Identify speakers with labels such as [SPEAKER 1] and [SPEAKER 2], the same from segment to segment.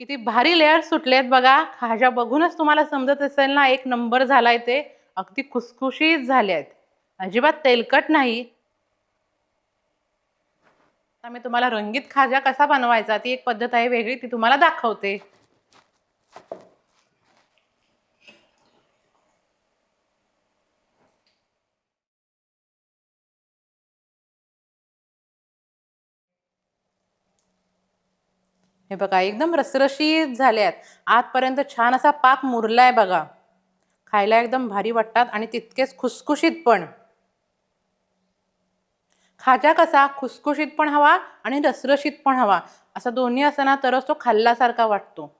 [SPEAKER 1] किती भारी लेअर सुटलेत बघा. खाजा बघूनच तुम्हाला समजत असेल ना एक नंबर झालाय ते. अगदी खुसखुशीत झाले आहेत. अजिबात तेलकट नाही. आता मी तुम्हाला रंगीत खाजा कसा बनवायचा ती एक पद्धत आहे वेगळी ती तुम्हाला दाखवते. हे बघा एकदम रसरशीत झाले आहेत आतपर्यंत छान असा पाक मुरलाय बघा. खायला एकदम भारी वाटतात आणि तितकेच खुसखुशीत पण. खाजा कसा खुसखुशीत पण हवा आणि रसरशीत पण हवा असा दोन्ही असताना तरच तो खाल्ल्यासारखा वाटतो.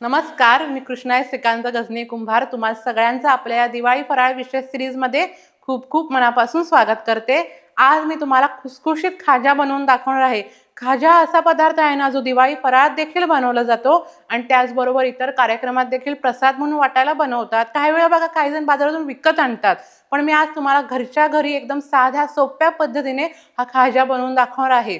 [SPEAKER 1] नमस्कार मी कृष्णाय श्रीकांत गजनी कुंभार. तुम्हाला सगळ्यांचं आपल्या या दिवाळी फराळ विशेष सिरीजमध्ये खूप खूप मनापासून स्वागत करते. आज मी तुम्हाला खुसखुशीत खाजा बनवून दाखवणार आहे. खाजा असा पदार्थ आहे ना जो दिवाळी फराळात देखील बनवला जातो आणि त्याचबरोबर इतर कार्यक्रमात देखील प्रसाद म्हणून वाटायला बनवतात. काही वेळा बघा काही जण बाजारातून विकत आणतात. पण मी आज तुम्हाला घरच्या घरी एकदम साध्या सोप्या पद्धतीने हा खाजा बनवून दाखवणार आहे.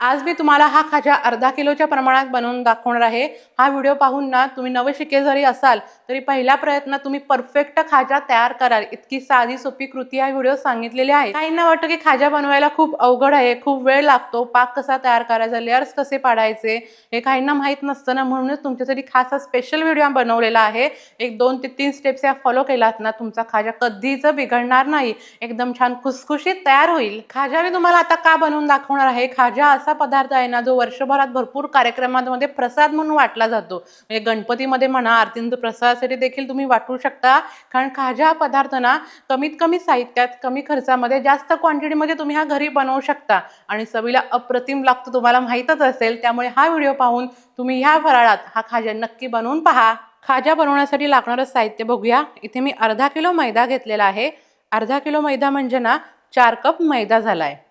[SPEAKER 1] आज मी तुम्हाला हा खाजा अर्धा किलोच्या प्रमाणात बनवून दाखवणार आहे. हा व्हिडिओ पाहून ना तुम्ही नवशिके जरी असाल तरी पहिल्या प्रयत्नात तुम्ही परफेक्ट खाजा तयार कराल. इतकी साधी सोपी कृती हा व्हिडिओ सांगितलेली आहे. काहींना वाटतं की खाजा बनवायला खूप अवघड आहे खूप वेळ लागतो. पाक कसा तयार करायचा लेअर्स कसे पाडायचे हे काहींना माहीत नसतं ना म्हणूनच तुमच्यासाठी खास हा स्पेशल व्हिडिओ बनवलेला आहे एक दोन ते तीन स्टेप्स या फॉलो केलात ना तुमचा खाजा कधीच बिघडणार नाही. एकदम छान खुसखुशीत तयार होईल. खाजा मी तुम्हाला आता का बनवून दाखवणार आहे? खाजा असा पदार्थ आहे ना जो वर्षभरात भरपूर कार्यक्रमांमध्ये प्रसाद म्हणून वाटला जातो. म्हणजे गणपतीमध्ये म्हणा आरतींद प्रसादासाठी देखील तुम्ही वाटू शकता. कारण खाजा हा पदार्थ ना कमीत कमी साहित्यात कमी खर्चामध्ये जास्त क्वांटिटीमध्ये तुम्ही हा घरी बनवू शकता. आणि चवीला अप्रतिम लागतो तुम्हाला माहीतच असेल. त्यामुळे हा व्हिडिओ पाहून तुम्ही ह्या फराळात हा खाजा नक्की बनवून पहा. खाजा बनवण्यासाठी लागणारं साहित्य बघूया. इथे मी अर्धा किलो मैदा घेतलेला आहे. अर्धा किलो मैदा म्हणजे ना चार कप मैदा झाला आहे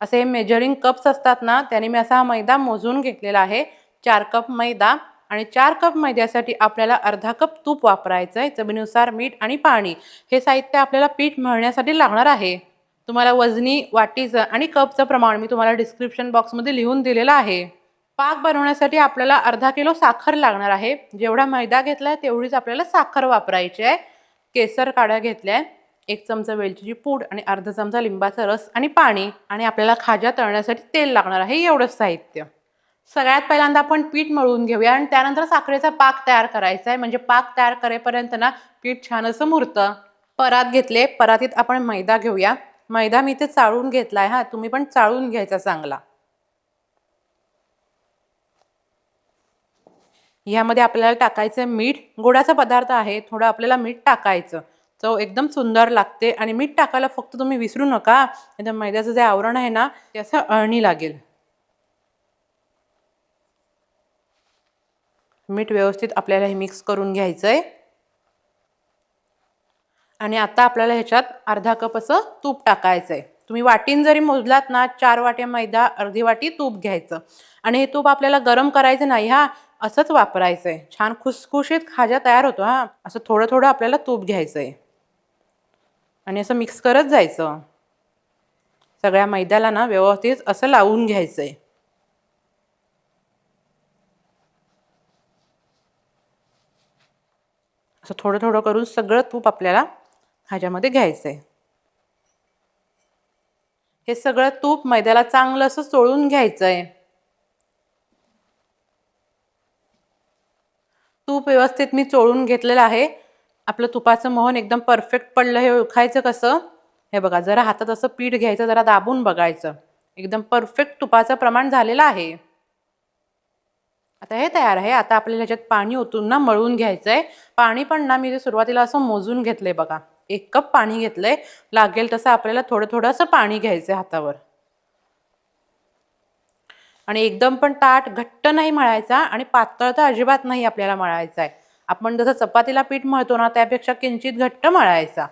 [SPEAKER 1] असे मेजरिंग कप्स असतात ना त्याने मी असा हा मैदा मोजून घेतलेला आहे. चार कप मैदा आणि चार कप मैद्यासाठी आपल्याला अर्धा कप तूप वापरायचं आहे चवीनुसार मीठ आणि पाणी. हे साहित्य आपल्याला पीठ मळण्यासाठी लागणार आहे. तुम्हाला वजनी वाटीचं आणि कपचं प्रमाण मी तुम्हाला डिस्क्रिप्शन बॉक्समध्ये लिहून दिलेलं आहे. पाक बनवण्यासाठी आपल्याला अर्धा किलो साखर लागणार आहे. जेवढा मैदा घेतला आहे तेवढीच आपल्याला साखर वापरायची आहे. केसर काढा घेतल्या आहे. एक चमचा वेलचीची पूड आणि अर्धा चमचा लिंबाचा रस आणि पाणी आणि आपल्याला खाजा तळण्यासाठी तेल लागणार आहे एवढंच साहित्य. सगळ्यात पहिल्यांदा आपण पीठ मळून घेऊया आणि त्यानंतर साखरेचा पाक तयार करायचा आहे. म्हणजे पाक तयार करेपर्यंत ना पीठ छान असं मुरतं. परात घेतले परातीत आपण मैदा घेऊया. मैदा मी इथे चाळून घेतलाय हा तुम्ही पण चाळून घ्यायचा चांगला. ह्यामध्ये आपल्याला टाकायचं मीठ. गोडाचा पदार्थ आहे थोडं आपल्याला मीठ टाकायचं. चव एकदम सुंदर लागते आणि मीठ टाकायला फक्त तुम्ही विसरू नका. एकदम मैद्याचं जे आवरण आहे ना ते असं अळणी लागेल. मीठ व्यवस्थित आपल्याला हे मिक्स करून घ्यायचं आहे आणि आता आपल्याला ह्याच्यात अर्धा कप असं तूप टाकायचं आहे तुम्ही वाटीन जरी मोजलात ना चार वाट्या मैदा अर्धी वाटी तूप घ्यायचं. आणि हे तूप आपल्याला गरम करायचं नाही हा असंच वापरायचं आहे छान खुसखुशीत खाजा तयार होतो हा. असं थोडं थोडं आपल्याला तूप घ्यायचं आहे आणि असं मिक्स करत जायचं. सगळ्या मैद्याला ना व्यवस्थित असं लावून घ्यायचं आहे असं थोडं थोडं करून सगळं तूप आपल्याला ह्याच्यामध्ये घ्यायचं आहे हे सगळं तूप मैद्याला चांगलं असं चोळून घ्यायचं आहे तूप व्यवस्थित मी चोळून घेतलेलं आहे. आपलं तुपाचं मोहन एकदम परफेक्ट पडलं. हे ओळखायचं कसं? हे बघा जरा हातात असं पीठ घ्यायचं जरा दाबून बघायचं. एकदम परफेक्ट तुपाचं प्रमाण झालेलं आहे. आता हे तयार आहे. आता आपल्याला ह्याच्यात पाणी ओतून ना मळून घ्यायचं आहे पाणी पण ना मी सुरुवातीला असं मोजून घेतलंय बघा. एक कप पाणी घेतलंय. लागेल तसं आपल्याला थोडं थोडं असं पाणी घ्यायचं हातावर. आणि एकदम पण ताट घट्ट नाही मळायचा आणि पातळ तर अजिबात नाही आपल्याला मळायचा आहे आपण जसं चपातीला पीठ मळतो ना त्यापेक्षा किंचित घट्ट मळायचा.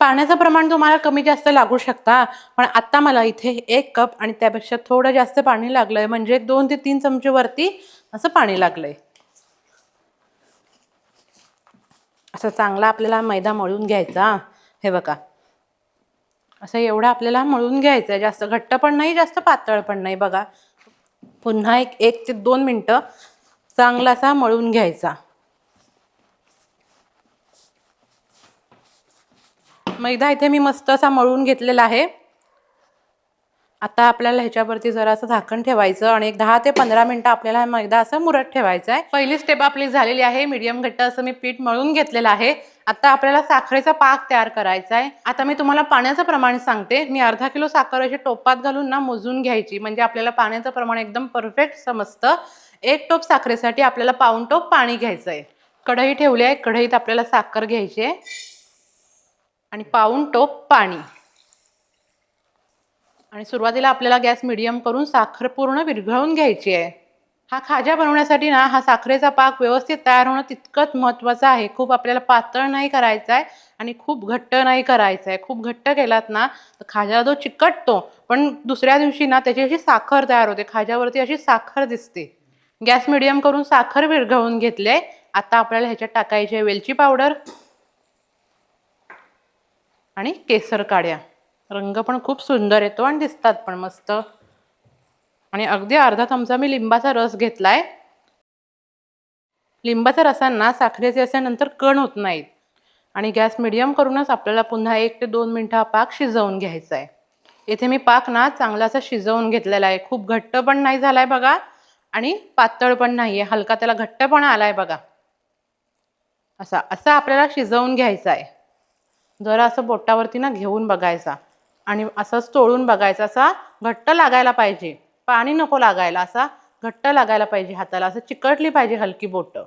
[SPEAKER 1] पाण्याचं प्रमाण तुम्हाला कमी जास्त लागू शकता पण आत्ता मला इथे एक कप आणि त्यापेक्षा थोडं जास्त पाणी लागलंय म्हणजे दोन ते तीन चमचे वरती असं पाणी लागलंय. असा चांगला आपल्याला मैदा मळून घ्यायचा. हे बघा. असं एवढं आपल्याला मळून घ्यायचं आहे जास्त घट्ट पण नाही जास्त पातळ पण नाही बघा. पुन्हा एक एक ते दोन मिनटं चांगला असा मळून घ्यायचा. मैदा इथे मी मस्त असा मळून घेतलेला आहे. आता आपल्याला ह्याच्यावरती जरा असं झाकण ठेवायचं आणि एक दहा ते पंधरा मिनिटं आपल्याला हा मैदा असं मुरत ठेवायचा आहे. पहिली स्टेप आपली झालेली आहे. मीडियम घट्ट असं मी पीठ मळून घेतलेलं आहे. आता आपल्याला साखरेचा पाक तयार करायचा आहे. आता मी तुम्हाला पाण्याचं प्रमाण सांगते. मी अर्धा किलो साखर अशी टोपात घालून ना मोजून घ्यायची. म्हणजे आपल्याला पाण्याचं प्रमाण एकदम परफेक्ट समजतं. एक टोप साखरेसाठी आपल्याला पाऊन टोप पाणी घ्यायचं आहे. कढई ठेवली आहे. कढईत आपल्याला साखर घ्यायची आहे. आणि पाऊन टोप पाणी. आणि सुरुवातीला आपल्याला गॅस मिडियम करून साखर पूर्ण विरघळून घ्यायची आहे. हा खाजा बनवण्यासाठी ना हा साखरेचा पाक व्यवस्थित तयार होणं तितकंच महत्त्वाचं आहे. खूप आपल्याला पातळ नाही करायचा आहे आणि खूप घट्ट नाही करायचं आहे. खूप घट्ट केलात ना तर खाजा जो चिकटतो. पण दुसऱ्या दिवशी ना त्याची अशी साखर तयार होते. खाज्यावरती अशी साखर दिसते. गॅस मिडियम करून साखर विरघळून घेतली. आहे आता आपल्याला ह्याच्यात टाकायची आहे वेलची पावडर आणि केसर काड्या. रंग पण खूप सुंदर येतो आणि दिसतात पण मस्त. आणि अगदी अर्धा चमचा मी लिंबाचा रस घेतलाय. लिंबाच्या रसांना साखरेचे असे नंतर कण होत नाहीत. आणि गॅस मिडियम करूनच आपल्याला पुन्हा एक ते दोन मिनटं हा पाक शिजवून घ्यायचा आहे इथे मी पाक ना चांगला असा शिजवून घेतलेला आहे. खूप घट्ट पण नाही झाला आहे बघा. आणि पातळ पण नाही आहे हलका त्याला घट्टपणा आहे बघा. असा असा आपल्याला शिजवून घ्यायचा आहे जरा असं बोटावरती ना घेऊन बघायचा. आणि असंच तोडून बघायचं असा घट्ट लागायला पाहिजे. पाणी नको लागायला असा घट्ट लागायला पाहिजे हाताला असं चिकटली पाहिजे हलकी बोट.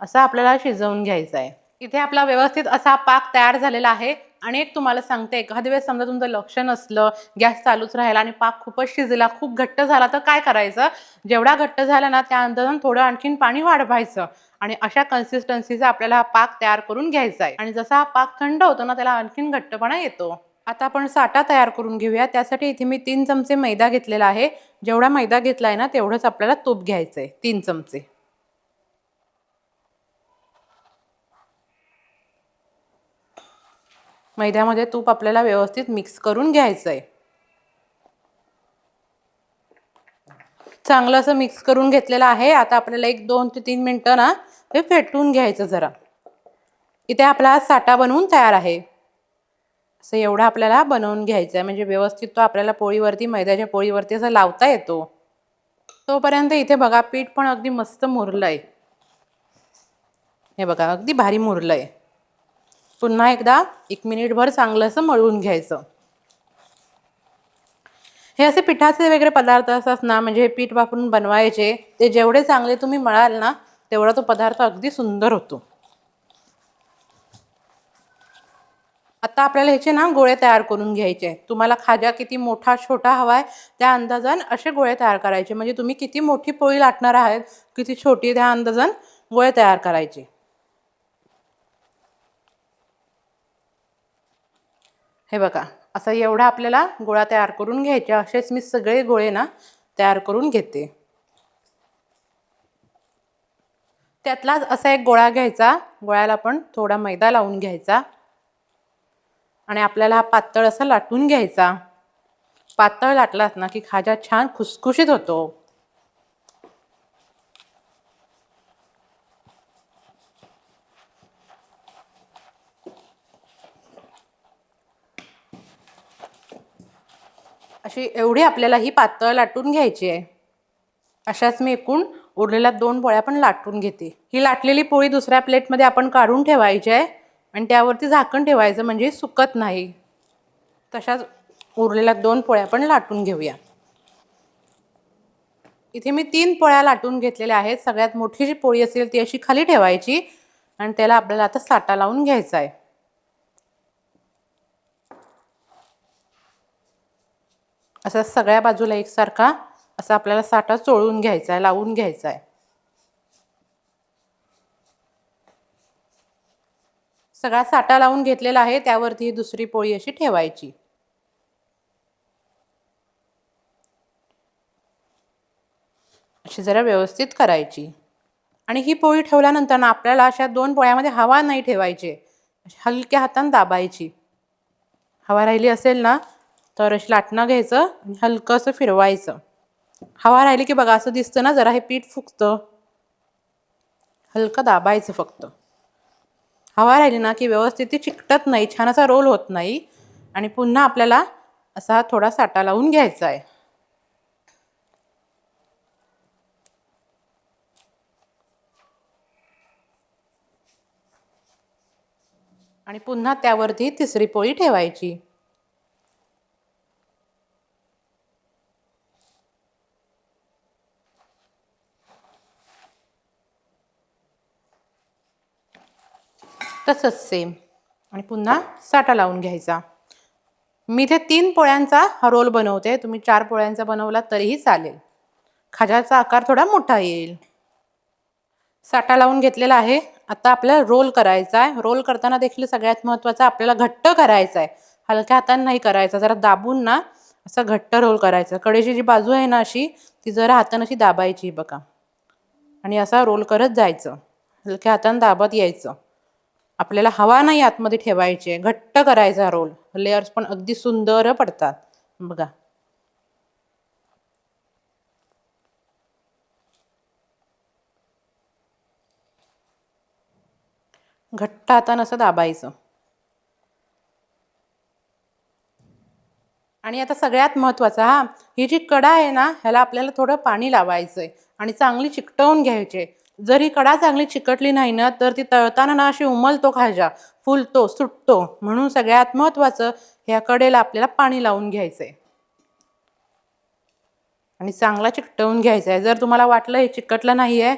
[SPEAKER 1] असं आपल्याला शिजवून घ्यायचं आहे. इथे आपला व्यवस्थित असा पाक तयार झालेला आहे. आणि एक तुम्हाला सांगते एखाद्या वेळेस समजा तुमचं लक्ष नसलं गॅस चालूच राहिला आणि पाक खूपच शिजला खूप घट्ट झाला तर काय करायचं? जेवढा घट्ट झाला ना त्या थोडं आणखीन पाणी वाढवायचं. आणि अशा कन्सिस्टन्सीचा आपल्याला हा पाक तयार करून घ्यायचा आहे. आणि जसा हा पाक थंड होतो ना त्याला आणखीन घट्टपणा येतो. आता आपण साठा तयार करून घेऊया. त्यासाठी इथे मी तीन चमचे मैदा घेतलेला आहे. जेवढा मैदा घेतला आहे ना तेवढंच आपल्याला तूप घ्यायचं आहे तीन चमचे. मैद्यामध्ये तूप आपल्याला व्यवस्थित मिक्स करून घ्यायचं आहे चांगलं असं मिक्स करून घेतलेलं आहे. आता आपल्याला एक दोन ते तीन मिनटं ना ते फेटून घ्यायचं जरा. इथे आपला साठा बनवून तयार आहे. असं एवढा आपल्याला बनवून घ्यायचं आहे म्हणजे व्यवस्थित तो आपल्याला पोळीवरती मैद्याच्या पोळीवरती असं लावता येतो. तोपर्यंत इथे बघा पीठ पण अगदी मस्त मुरलं आहे हे बघा अगदी भारी मुरलं आहे पुन्हा एकदा एक मिनिटभर चांगलं असं मळून घ्यायचं. हे असे पिठाचे वगैरे पदार्थ असतात ना म्हणजे हे पीठ वापरून बनवायचे. ते जेवढे चांगले तुम्ही मळाल ना तेवढा तो पदार्थ अगदी सुंदर होतो. आता आपल्याला ह्याचे ना गोळे तयार करून घ्यायचे आहेत. तुम्हाला खाजा किती मोठा छोटा हवा आहे त्या अंदाजान असे गोळे तयार करायचे. म्हणजे तुम्ही किती मोठी पोळी लाटणार आहात किती छोटी त्या अंदाजान गोळे तयार करायचे. हे बघा असं एवढा आपल्याला गोळा तयार करून घ्यायचा. असेच मी सगळे गोळे ना तयार करून घेते. त्यातलाच असा एक गोळा घ्यायचा. गोळ्याला पण थोडा मैदा लावून घ्यायचा. आणि आपल्याला हा पातळ असा लाटून घ्यायचा. पातळ लाटलात ना की खाजा छान खुसखुशीत होतो. अशी एवढी आपल्याला ही पातळ लाटून घ्यायची आहे. अशाच मी एकूण उरलेल्या दोन पोळ्या पण लाटून घेते. ही लाटलेली पोळी दुसऱ्या प्लेटमध्ये आपण काढून ठेवायची आहे. आणि त्यावरती झाकण ठेवायचं म्हणजे सुकत नाही. तशाच उरलेल्या दोन पोळ्या पण लाटून घेऊया. इथे मी तीन पोळ्या लाटून घेतलेल्या आहेत. सगळ्यात मोठी जी पोळी असेल ती अशी खाली ठेवायची आणि त्याला आपल्याला आता साठा लावून घ्यायचा आहे. असा सगळ्या बाजूला एकसारखा असा आपल्याला साठा चोळून घ्यायचा आहे लावून घ्यायचा आहे. सगळा साठा लावून घेतलेला आहे त्यावरती ही दुसरी पोळी अशी ठेवायची. अशी जरा व्यवस्थित करायची. आणि ही पोळी ठेवल्यानंतर ना आपल्याला अशा दोन पोळ्यामध्ये हवा नाही ठेवायची. हलक्या हाताने दाबायची. हवा राहिली असेल ना तर अशी लाटणं घ्यायचं आणि हलकंसं फिरवायचं. हवा राहिली की बघा असं दिसतं ना जरा हे पीठ फुगतं. हलकं दाबायचं फक्त. हवा राहिली ना की व्यवस्थित ती चिकटत नाही छान असा रोल होत नाही. आणि पुन्हा आपल्याला असा थोडा साठा लावून घ्यायचा आहे. आणि पुन्हा त्यावरती तिसरी पोळी ठेवायची. तसंच सेम आणि पुन्हा साठा लावून घ्यायचा. मी इथे तीन पोळ्यांचा हा रोल बनवते. तुम्ही चार पोळ्यांचा बनवला तरीही चालेल. खाजाचा आकार थोडा मोठा येईल. साठा लावून घेतलेला आहे. आता आपल्याला रोल करायचा आहे रोल करताना देखील सगळ्यात महत्त्वाचा आपल्याला घट्ट करायचा आहे हलक्या हाताने नाही करायचा. जरा दाबून ना असं घट्ट रोल करायचा. कडेची जी बाजू आहे ना अशी ती जरा हातानं अशी दाबायची बघा. आणि असा रोल करत जायचं. हलक्या हाताने दाबत यायचं. आपल्याला हवा नाही आतमध्ये ठेवायचे घट्ट करायचा रोल. लेअर्स पण अगदी सुंदर पडतात. बघा. घट्ट हातानं असं दाबायचं. आणि आता सगळ्यात महत्त्वाचा हा ही जी कडा आहे ना ह्याला आपल्याला थोडं पाणी लावायचं आहे आणि चांगली चिकटवून घ्यायची जर ही कडा चांगली चिकटली नाही ना तर ती तळताना ना अशी उमलतो खाजा फुलतो सुटतो म्हणून सगळ्यात महत्त्वाचं ह्या कडेला आपल्याला पाणी लावून घ्यायचं आहे आणि चांगला चिकटवून घ्यायचा आहे जर तुम्हाला वाटलं हे चिकटलं नाही आहे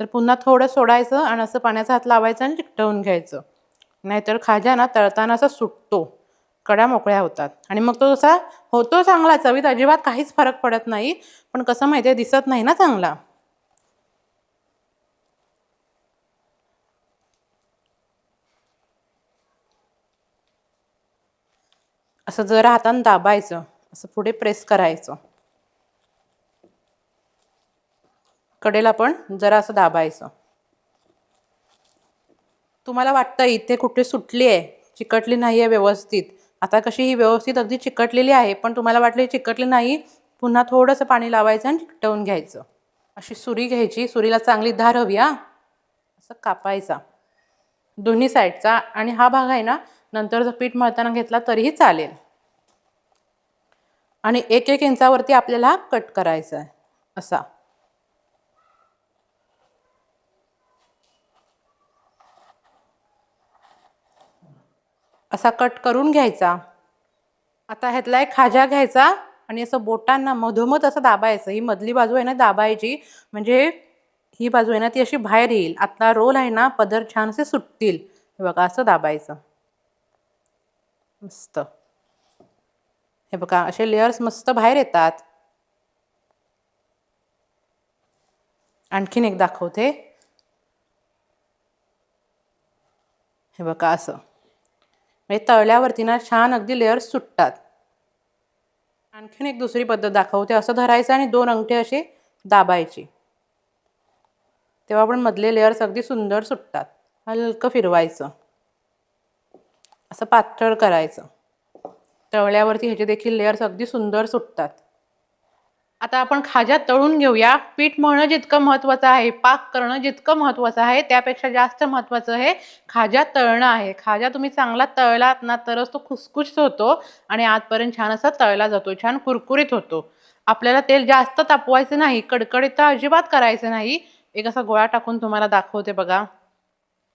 [SPEAKER 1] तर पुन्हा थोडं सोडायचं आणि असं पाण्याचा हात लावायचं आणि चिकटवून घ्यायचं. नाहीतर खाजा ना तळताना असा सुटतो. कड्या मोकळ्या होतात. आणि मग तो जसा होतो चांगला चवीत अजिबात काहीच फरक पडत नाही. पण कसं माहिती आहे दिसत नाही ना चांगला. असं जरा हातानं दाबायचं असं पुढे प्रेस करायचं. कडेला पण जरा असं दाबायचं. तुम्हाला वाटतं इथे कुठे सुटली आहे चिकटली नाही आहे व्यवस्थित. आता कशी ही व्यवस्थित अगदी चिकटलेली आहे पण तुम्हाला वाटली चिकटली नाही पुन्हा थोडंसं पाणी लावायचं आणि चिकटवून घ्यायचं. अशी सुरी घ्यायची सुरीला चांगली धार हवी हा. असं कापायचा. दोन्ही साईडचा आणि हा भाग आहे ना नंतर जर पीठ मळताना घेतला तरीही चालेल. आणि एक एक इंचावरती आपल्याला कट करायचा आहे असा. असा कट करून घ्यायचा. आता ह्यातला एक खाजा घ्यायचा आणि असं बोटांना मधोमध असं दाबायचं. ही मधली बाजू आहे ना दाबायची. म्हणजे ही बाजू आहे ना ती अशी बाहेर येईल. आता रोल आहे ना पदर छान असे सुटतील. हे बघा असं दाबायचं. मस्त. हे बघा असे लेयर्स मस्त बाहेर येतात. आणखीन एक दाखवते. हे बघा असं. म्हणजे तळल्यावरती ना छान अगदी लेयर्स सुटतात. आणखीन एक दुसरी पद्धत दाखवते. असं धरायचं आणि दोन अंगठे असे दाबायचे. तेव्हा पण मधले लेयर्स अगदी सुंदर सुटतात. हलकं फिरवायचं. असं पातळ करायचं. तळल्यावरती ह्याचे देखील लेयर्स अगदी सुंदर सुटतात. आता आपण खाज्या तळून घेऊया. पीठ मळणं जितकं महत्त्वाचं आहे पाक करणं जितकं महत्त्वाचं आहे त्यापेक्षा जास्त महत्त्वाचं हे खाज्या तळणं आहे. खाज्या तुम्ही चांगला तळलात ना तरच तो खुसखुशीत होतो आणि आतपर्यंत छान असा तळला जातो छान कुरकुरीत होतो. आपल्याला तेल जास्त तापवायचं नाही कडकडीत तर अजिबात करायचं नाही. एक असा गोळा टाकून तुम्हाला दाखवते बघा.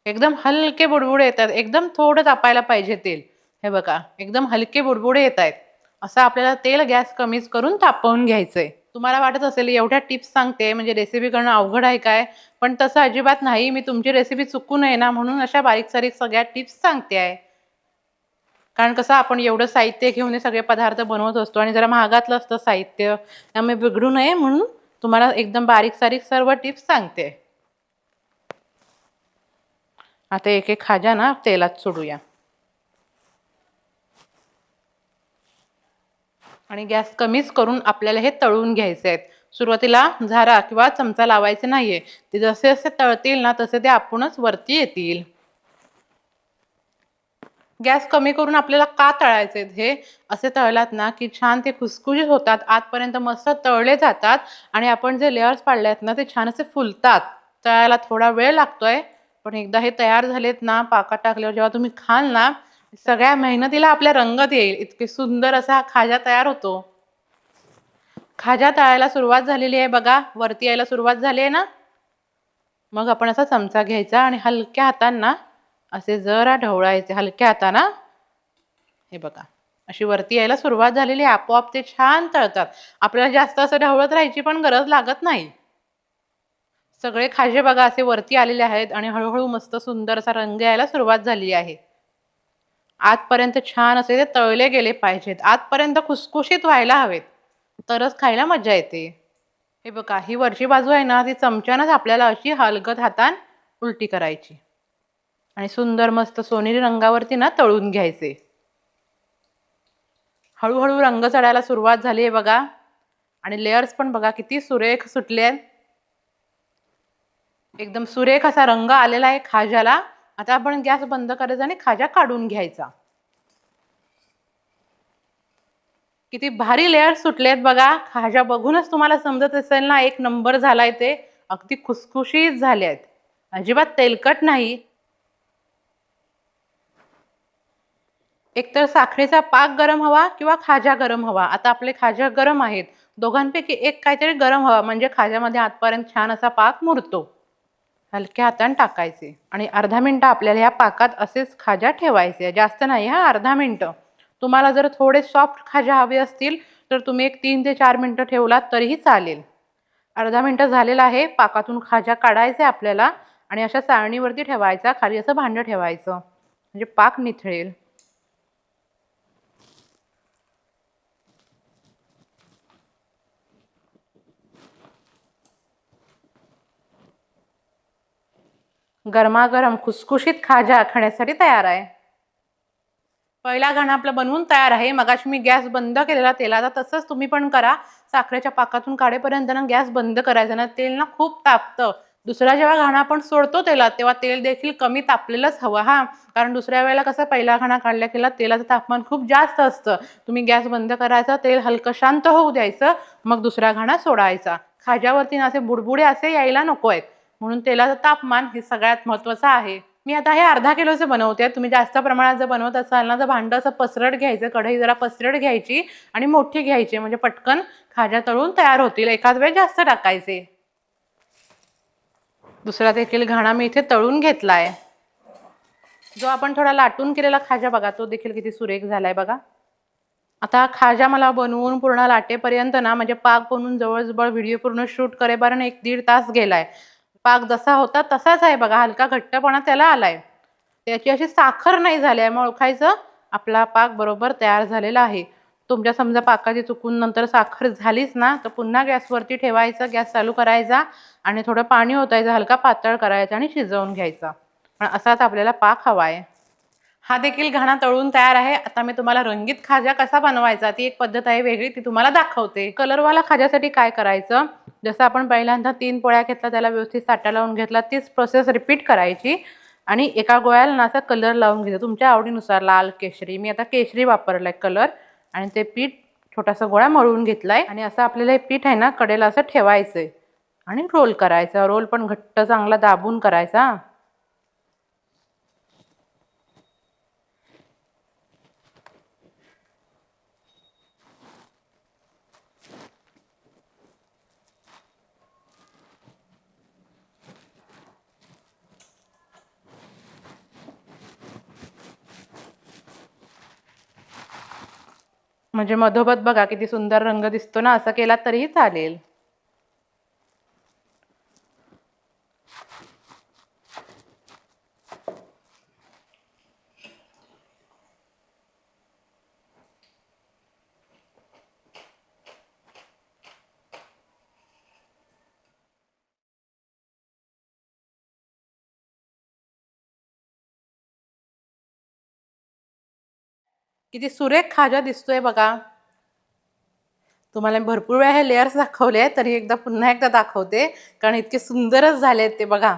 [SPEAKER 1] एकदम हलके बुडबुडे येतात. एकदम थोडं तापायला पाहिजे तेल. हे बघा एकदम हलके बुडबुडे येत आहेत. असं आपल्याला तेल गॅस कमीच करून तापवून घ्यायचंय. तुम्हाला वाटत असेल एवढ्या टिप्स सांगते म्हणजे रेसिपी करणं अवघड आहे काय? पण तसं अजिबात नाही. मी तुमची रेसिपी चुकू नये ना म्हणून अशा बारीक सारीक सगळ्या टिप्स सांगते आहे. कारण कसं आपण एवढं साहित्य घेऊन हे सगळे पदार्थ बनवत असतो आणि जरा महागातलं असतं साहित्य त्यामुळे बिघडू नये म्हणून तुम्हाला एकदम बारीक सारीक सर्व टिप्स सांगते. आता एक एक खाजा ना तेलात सोडूया. आणि गॅस कमीच करून आपल्याला हे तळून घ्यायचे आहेत. सुरुवातीला झारा किंवा चमचा लावायचे नाहीये. ते जसे जसे तळतील ना तसे ते आपणच वरती येतील. गॅस कमी करून आपल्याला का तळायचे हे? असे तळलात ना की छान ते खुसखुशीत होतात. आतपर्यंत मस्त तळले जातात आणि आपण जे लेअर्स पाडले आहेत ना ते छान असे फुलतात. तळायला थोडा वेळ लागतोय. पण एकदा हे तयार झालेत ना पाकात टाकल्यावर जेव्हा तुम्ही खाल ना सगळ्या मेहनतीला आपल्या रंगत येईल. इतके सुंदर असा हा खाजा तयार होतो. खाजा तळायला सुरुवात झालेली आहे बघा. वरती यायला सुरुवात झाली आहे ना? मग आपण असा चमचा घ्यायचा आणि हलक्या हातांना असे जरा ढवळायचे. हलक्या हाताना. हे बघा. अशी वरती यायला सुरुवात झालेली आहे. आपोआप ते छान तळतात. आपल्याला जास्त असं ढवळत राहायची पण गरज लागत नाही. सगळे खाजे बघा असे वरती आलेले आहेत आणि हळूहळू मस्त सुंदर असा रंग यायला सुरुवात झाली आहे. आतपर्यंत छान असे ते तळले गेले पाहिजेत. आतपर्यंत खुसखुशीत व्हायला हवेत. तरच खायला मजा येते. हे बघा ही वरची बाजू आहे ना ती चमच्यानंच आपल्याला अशी हलगत हातान उलटी करायची. आणि सुंदर मस्त सोनेरी रंगावरती ना तळून घ्यायचे. हळूहळू रंग चढायला सुरुवात झाली आहे बघा. आणि लेयर्स पण बघा किती सुरेख सुटले आहेत एकदम सुरेख असा रंग आलेला आहे खाज्याला. आता आपण गॅस बंद करायचा आणि खाजा काढून घ्यायचा. किती भारी लेअर सुटलेत बघा. खाजा बघूनच तुम्हाला समजत असेल ना एक नंबर झालाय ते. अगदी खुसखुशीत झाले आहेत. अजिबात तेलकट नाही. एकतर साखरेचा पाक गरम हवा किंवा खाजा गरम हवा. आता आपले खाजा गरम आहेत. दोघांपैकी एक काहीतरी गरम हवा म्हणजे खाज्यामध्ये आतपर्यंत छान असा पाक मुरतो. हलक्या हाताने टाकायचे आणि अर्धा मिनटं आपल्याला ह्या पाकात असेच खाज्या ठेवायचे. जास्त नाही हा अर्धा मिनटं. तुम्हाला जर थोडे सॉफ्ट खाज्या हवे असतील तर तुम्ही एक तीन ते चार मिनटं ठेवलात तरीही चालेल. अर्धा मिनटं झालेलं आहे पाकातून खाज्या काढायचे आपल्याला आणि अशा चाळणीवरती ठेवायचा खाली असं भांडं ठेवायचं. म्हणजे पाक निथळेल. गरमागरम खुसखुशीत खाजा खाण्यासाठी तयार आहे. पहिला घाणा आपला बनवून तयार आहे. मगाशी मी गॅस बंद केलेला तेलाचा तसंच तुम्ही पण करा. साखरेच्या पाकातून काढेपर्यंत ना गॅस बंद करायचा ना तेल ना खूप तापतं. दुसरा जेव्हा घाणा आपण सोडतो तेलात तेव्हा तेल देखील कमी तापलेलंच हवं हा. कारण दुसऱ्या वेळेला कसं पहिला घाणा काढल्या केला तेलाचं तापमान खूप जास्त असतं. तुम्ही गॅस बंद करायचा तेल हलकं शांत होऊ द्यायचं मग दुसरा घाणा सोडायचा. खाज्यावरती ना असे बुडबुडे असे यायला नको आहेत. म्हणून तेलाचं तापमान हे सगळ्यात महत्त्वाचं आहे. मी आता हे अर्धा किलोचं बनवते. तुम्ही जास्त प्रमाणात जर बनवत असाल ना तर भांडं असं पसरट घ्यायचं कढई जरा पसरट घ्यायची आणि मोठी घ्यायची. म्हणजे पटकन खाज्या तळून तयार होतील. एकाच वेळ जास्त टाकायचे. दुसरा देखील घाणा मी इथे तळून घेतला आहे जो आपण थोडा लाटून केलेला खाजा बघा तो देखील किती सुरेख झालाय बघा. आता खाजा मला बनवून पूर्ण लाटेपर्यंत ना म्हणजे पाक बनवून जवळजवळ व्हिडिओ पूर्ण शूट करेपर्यंत एक दीड तास गेलाय. पाक जसा होता तसाच आहे बघा हलका घट्टपणा त्याला आलाय. त्याची अशी साखर नाही झाली आहे मग ओळखायचं आपला पाक बरोबर तयार झालेला आहे. तुमच्या समजा पाकाची चुकून नंतर साखर झालीच ना तर पुन्हा गॅसवरती ठेवायचं गॅस चालू करायचा आणि थोडं पाणी ओतायचं हलका पातळ करायचा आणि शिजवून घ्यायचा. पण असाच आपल्याला पाक हवा आहे. हा देखील घाणा तळून तयार आहे. आता मी तुम्हाला रंगीत खाजा कसा बनवायचा ती एक पद्धत आहे वेगळी ती तुम्हाला दाखवते. कलरवाला खाज्यासाठी काय करायचं? जसं आपण पहिल्यांदा तीन पोळ्या घेतला त्याला व्यवस्थित साठा लावून घेतला तीच प्रोसेस रिपीट करायची. आणि एका गोळ्याला ना असा कलर लावून घ्यायचा. तुमच्या आवडीनुसार लाल केशरी. मी आता केशरी वापरलाय कलर आणि ते पीठ छोटासा गोळा मळून घेतलाय. आणि असं आपल्याला हे पीठ आहे ना कडेला असं ठेवायचंय. आणि रोल करायचा. रोल पण घट्ट चांगला दाबून करायचा. म्हणजे मधोमध बघा किती सुंदर रंग दिसतो ना असं केला तरीही चालेल. किती सुरेख खाजा दिसतोय बघा. तुम्हाला मी भरपूर वेळा हे लेअर्स दाखवले तरी एकदा पुन्हा एकदा दाखवते कारण इतके सुंदरच झाले ते बघा.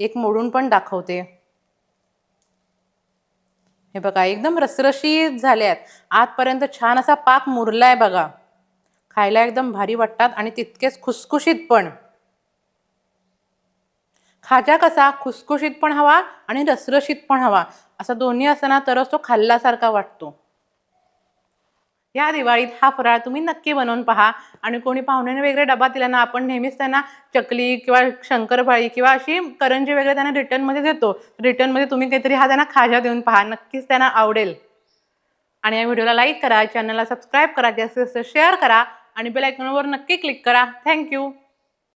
[SPEAKER 1] एक मोडून पण दाखवते. हे बघा एकदम रसरशीत झाले आहेत आतपर्यंत छान असा पाक मुरलाय बघा. खायला एकदम भारी वाटतात आणि तितकेच खुसखुशीत पण. खाजा कसा खुसखुशीत पण हवा आणि रसरशीत पण हवा. असा दोन्ही असताना तरच तो खाल्ल्यासारखा वाटतो. या दिवाळीत हा फराळ तुम्ही नक्की बनवून पहा आणि कोणी पाहुण्याने वगैरे डबा दिला ना आपण नेहमीच त्यांना चकली किंवा शंकरपाळी किंवा अशी करंजी वगैरे त्यांना रिटर्नमध्ये देतो. रिटर्नमध्ये तुम्ही काहीतरी हा त्यांना खाजा देऊन पहा नक्कीच त्यांना आवडेल. आणि या व्हिडिओला लाईक करा चॅनलला सबस्क्राईब करा जास्तीत जास्त शेअर करा आणि बेल आयकॉनवर नक्की क्लिक करा. थँक्यू